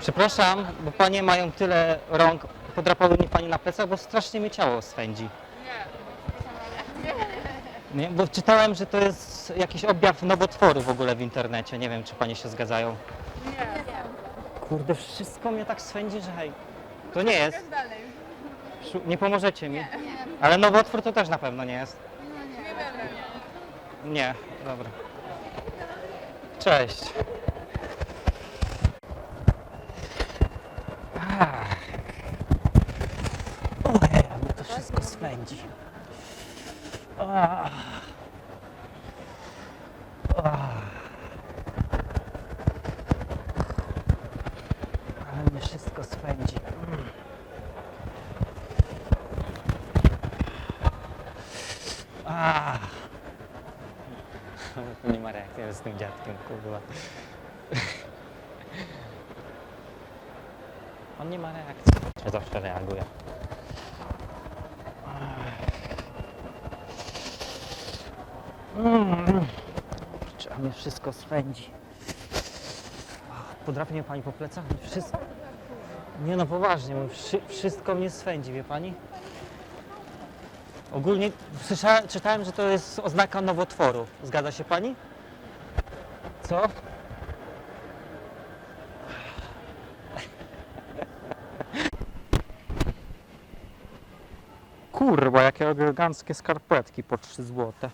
Przepraszam, bo panie mają tyle rąk. Podrapały mi pani na plecach, bo strasznie mi ciało swędzi. Nie, bo czytałem, że to jest jakiś objaw nowotworu w ogóle w internecie. Nie wiem, czy panie się zgadzają. Kurde, wszystko mnie tak swędzi, że hej. To nie jest. dalej. Szu- Nie pomożecie mi. Ale nowotwór to też na pewno nie jest. Nie, dobra. Cześć. Ach. Ojej, mnie to Ach. Ale mnie wszystko swędzi. Mm. Ah. Nie ma reakcji z tym dziadkiem, kurwa. On nie ma reakcji. Czy zawsze reaguje? Mm. Mnie wszystko swędzi. Podrapie mnie pani po plecach? Wszystko... Nie no, poważnie, wszystko mnie swędzi, wie pani? Ogólnie słysza, czytałem, że to jest oznaka nowotworu. Zgadza się pani? Co? Kurwa, jakie eleganckie skarpetki po 3 złote.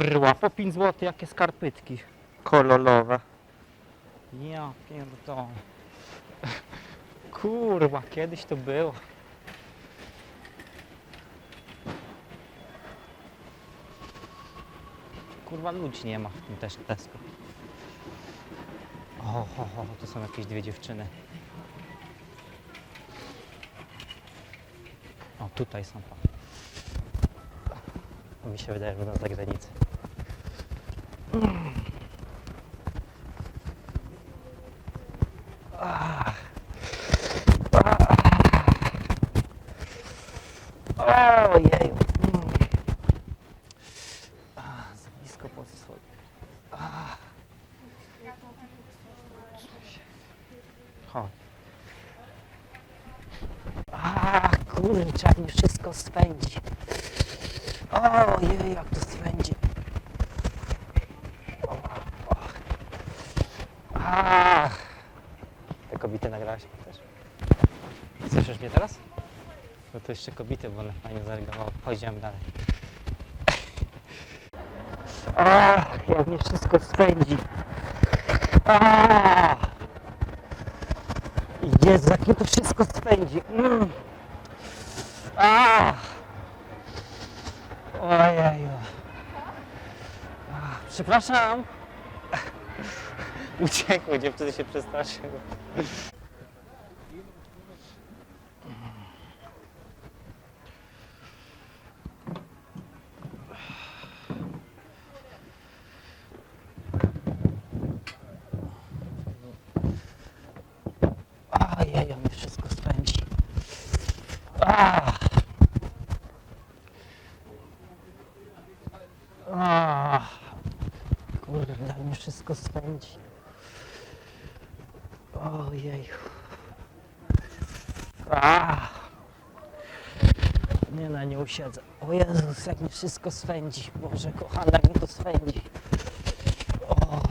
Kurwa, po 5 zł jakie skarpetki kolorowe. Ja pierdolę. Kurwa, kiedyś to było. Kurwa, ludzi nie ma w tym też Tesco. O, ho, ho, to są jakieś dwie dziewczyny. O, tutaj są. Mi się wydaje, że na zagranicy. Ojej. Za blisko pod schodem. A. Chodź. A, kurczę, jak mi wszystko swędzi. Ojej, jak to swędzi. O, o. Te kobiety nagrałaś też? Słyszysz mnie teraz? No to jeszcze kobiety, bo one fajnie zareagowały. Chodźmy dalej. Ach, jak mnie wszystko spędzi. Ach. Jezu, jak mnie to wszystko spędzi. Mm. Ach, Przepraszam. Uciekły, dziewczyny się przestraszyły. Ojej, mnie wszystko spędzi. Ah. Ah. Kurde, mnie wszystko spędzi. Ojej. Nie na nie usiedzę. O Jezus, jak mi wszystko swędzi. Boże kochana, jak mi to swędzi. O.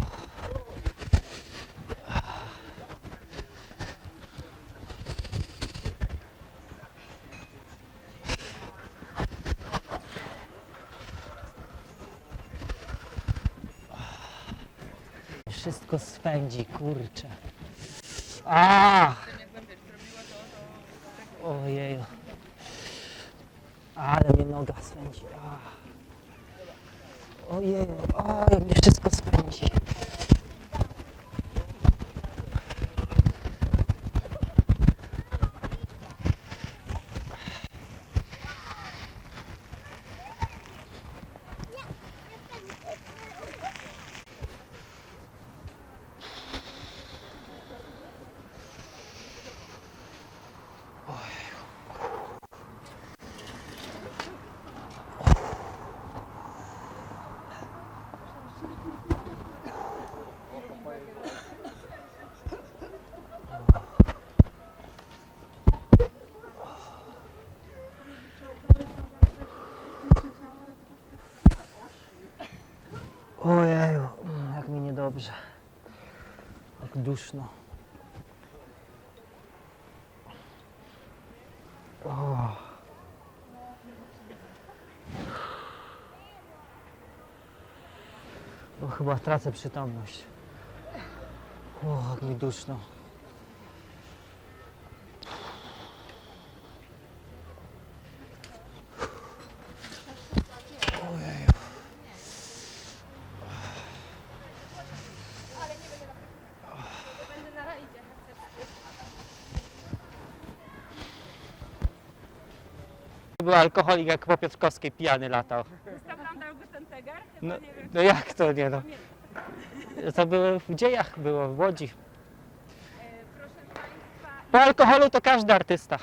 Wszystko swędzi, kurczę. A! Ojeju. Ale mnie noga swędzi. A. Ojeju, o, jak mnie duszno. O. Bo chyba tracę przytomność. O, jak mi duszno. Był alkoholik jak po Piotrkowskiej pijany latał. Instagram teger? Chyba No, nie wiem. no jak to nie no? To było w dziejach było, w Łodzi. E, proszę Państwa, Po alkoholu to każdy artysta.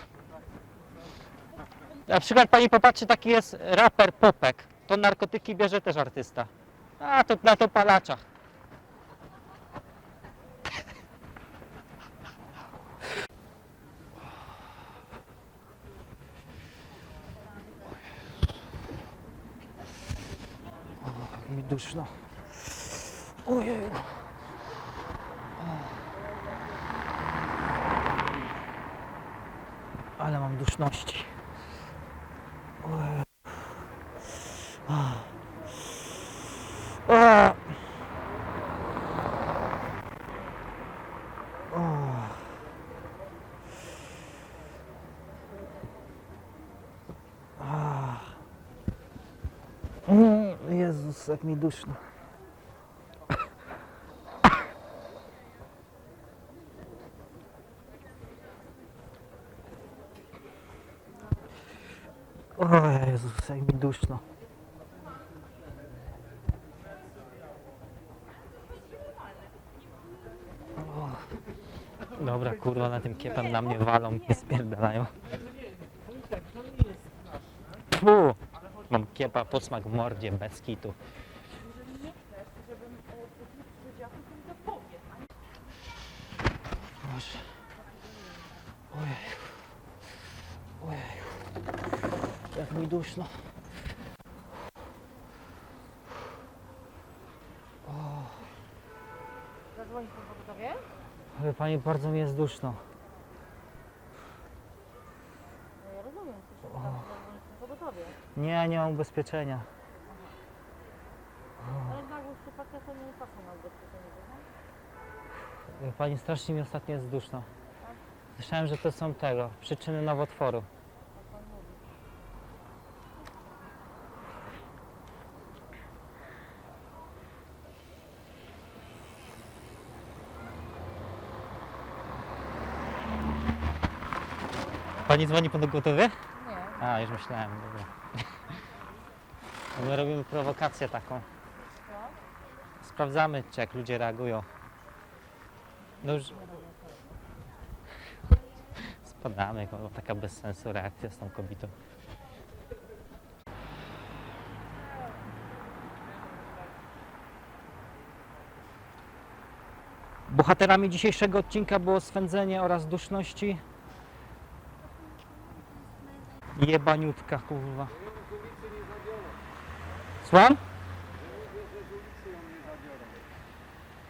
Na przykład pani popatrzy, taki jest raper Popek. To narkotyki bierze też artysta. A to na to palacza. Duszno. Ojej. Ale mam duszności. Ojej. Ah. Ah. Oh. Ah. Mm, Jezus, jak mi duszno. O Jezus, jak mi duszno. O. Dobra, kurwa, na tym kiepem na mnie walą i spierdalają. Fu, mam kiepa, posmak w mordzie, bez kitu. Jak mi duszno. zadzwonić po pogotowie? Ale pani, bardzo mi jest duszno. No ja rozumiem, że trzeba zadzwonić po pogotowie. Nie, nie mam ubezpieczenia. Ale na górze pacjenta nie pasą na ubezpieczenie, prawda? Wie Pani, strasznie mi ostatnio jest duszno. Słyszałem, że to są tego, przyczyny nowotworu. Pani dzwoni po gotowie? Nie. A, już myślałem, dobra. My robimy prowokację taką. Sprawdzamy, czy jak ludzie reagują. No już... Spadamy, bo taka bez sensu reakcja z tą kobietą. Bohaterami dzisiejszego odcinka było swędzenie oraz duszności. Jebaniutka, kurwa. Słucham?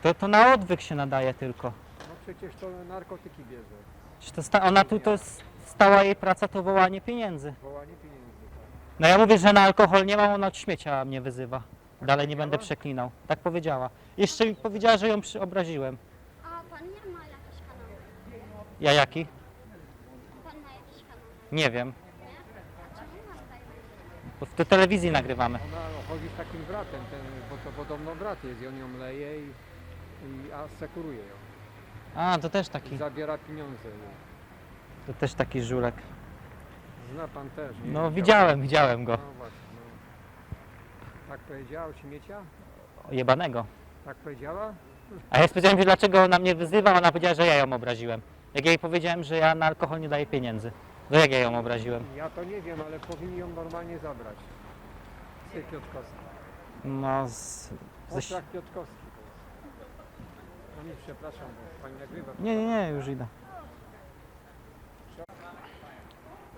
To, to na odwyk się nadaje tylko. No przecież to narkotyki bierze. Czy to sta- ona tu to jest stała jej praca to wołanie pieniędzy. Wołanie pieniędzy. tak. No ja mówię, że na alkohol nie mam, ona od śmiecia mnie wyzywa. Dalej nie będę przeklinał. Tak powiedziała. Jeszcze mi powiedziała, że ją przy- obraziłem. A pan nie ma jakiś kanał? Ja jaki? Pan ma jakiś kanał? Nie wiem. Nie? A czemu ma tutaj? Bo w telewizji nagrywamy. Ona chodzi z takim bratem, ten, bo to podobno brat jest i on ją leje i, i asekuruje ją. A, to też I taki, zabiera pieniądze. to też taki żulek. Zna pan też, nie? No widziałem, widziałem go. No właśnie, no. Tak powiedziała o śmiecia? Jebanego. Tak powiedziała? A ja powiedziałem, że dlaczego ona mnie wyzywa, ona powiedziała, że ja ją obraziłem. Jak ja jej powiedziałem, że ja na alkohol nie daję pieniędzy. To jak ja ją obraziłem? Ja to nie wiem, ale powinni ją normalnie zabrać. Ty Piotrkowski. No, z, ze, Piotrkowski to jest. No nie, przepraszam, bo pani nagrywa. Nie, nie, nie, już idę.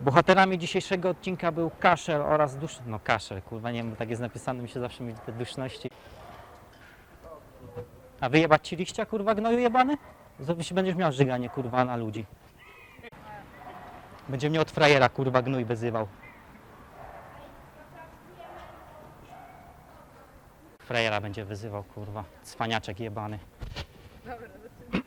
Bohaterami dzisiejszego odcinka był kaszel oraz dusz... No kaszel, kurwa, nie wiem, bo tak jest napisane, mi się zawsze mi te duszności. A wyjebać ci liścia, kurwa, gnoju jebany? Zobacz, będziesz miał żyganie, kurwa, na ludzi. Będzie mnie od frajera, kurwa, gnój wyzywał. Frajera będzie wyzywał, kurwa. Cwaniaczek jebany.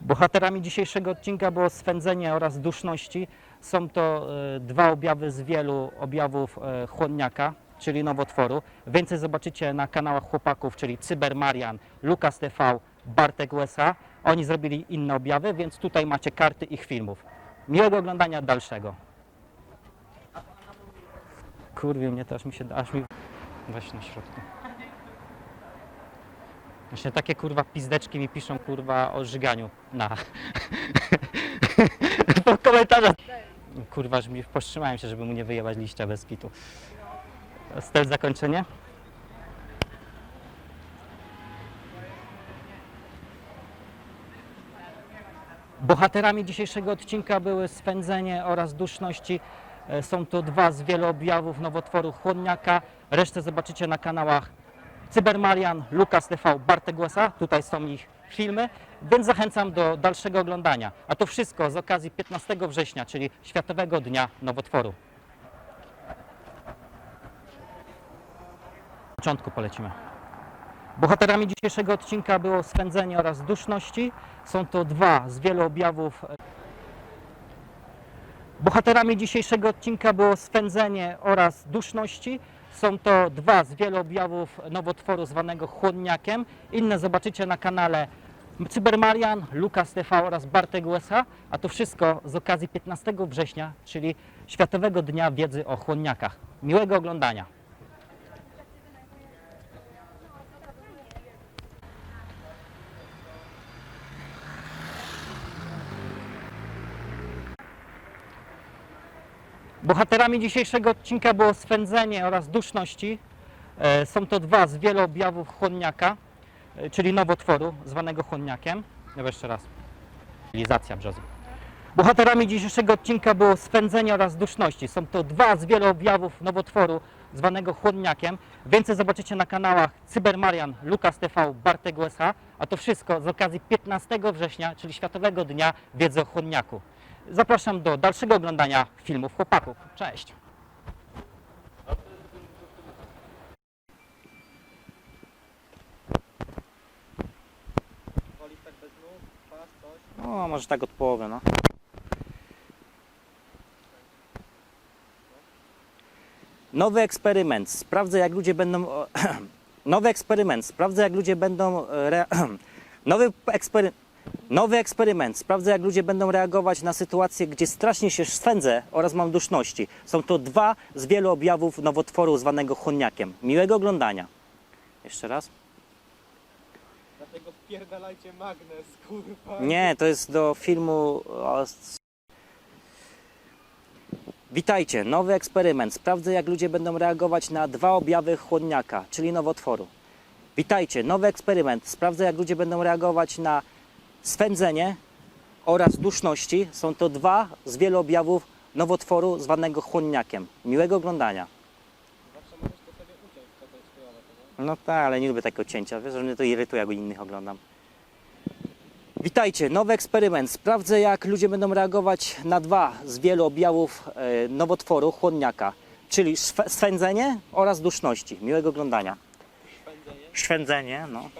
Bohaterami dzisiejszego odcinka było swędzenie oraz duszności. Są to e, dwa objawy z wielu objawów e, chłodniaka, czyli nowotworu. Więcej zobaczycie na kanałach chłopaków, czyli Cyber Marian, Lukas TV, Bartek USA. Oni zrobili inne objawy, więc tutaj macie karty ich filmów. Miłego oglądania dalszego. Kurwie mnie to aż mi się, aż mi... Weź na środku. Właśnie takie kurwa pizdeczki mi piszą kurwa o żyganiu na po komentarzach. Kurwa, że mi powstrzymałem się, żeby mu nie wyjebać liścia bez kitu. Styl zakończenie. Bohaterami dzisiejszego odcinka były swędzenie oraz duszności. E, Są to dwa z wielu objawów nowotworu chłodniaka. Resztę zobaczycie na kanałach Cybermarian, Lukas TV, Bartek USA. Tutaj są ich filmy, więc zachęcam do dalszego oglądania. A to wszystko z okazji 15 września, czyli Światowego Dnia Nowotworu. Na początku polecimy. Bohaterami dzisiejszego odcinka było swędzenie oraz duszności. Są to dwa z wielu objawów Bohaterami dzisiejszego odcinka było swędzenie oraz duszności. Są to dwa z wielu objawów nowotworu zwanego chłodniakiem. Inne zobaczycie na kanale Cybermarian, Lukas TV oraz Bartek USA. A to wszystko z okazji 15 września, czyli Światowego Dnia Wiedzy o Chłodniakach. Miłego oglądania. Bohaterami dzisiejszego odcinka było swędzenie oraz duszności. E, Są to dwa z wielu objawów chłodniaka, e, czyli nowotworu zwanego chłodniakiem. Ja jeszcze raz. Cywilizacja brzozy. Bohaterami dzisiejszego odcinka było swędzenie oraz duszności. Są to dwa z wielu objawów nowotworu zwanego chłodniakiem. Więcej zobaczycie na kanałach Cybermarian, Lukas TV, Bartek USA. A to wszystko z okazji 15 września, czyli Światowego Dnia Wiedzy o Chłodniaku. Zapraszam do dalszego oglądania filmów chłopaków. Cześć! O, może tak od połowy, no. Nowy eksperyment. Sprawdzę, jak ludzie będą. Nowy eksperyment. Sprawdzę, jak ludzie będą. e. Nowy eksperyment. Nowy eksperyment. Sprawdzę, jak ludzie będą reagować na sytuację, gdzie strasznie się swędzę oraz mam duszności. Są to dwa z wielu objawów nowotworu zwanego chłodniakiem. Miłego oglądania. Jeszcze raz. Dlatego wpierdalajcie magnes, kurwa. Nie, to jest do filmu. O... s- Witajcie, nowy eksperyment. Sprawdzę, jak ludzie będą reagować na dwa objawy chłodniaka, czyli nowotworu. Witajcie, nowy eksperyment. Sprawdzę, jak ludzie będą reagować na swędzenie oraz duszności. Są to dwa z wielu objawów nowotworu zwanego chłodniakiem. Miłego oglądania. No tak, ale nie lubię takiego cięcia. Wiesz, że mnie to irytuje, jak u innych oglądam. Witajcie, nowy eksperyment. Sprawdzę, jak ludzie będą reagować na dwa z wielu objawów e, nowotworu chłodniaka, czyli swędzenie oraz duszności. Miłego oglądania. Szwędzenie, no.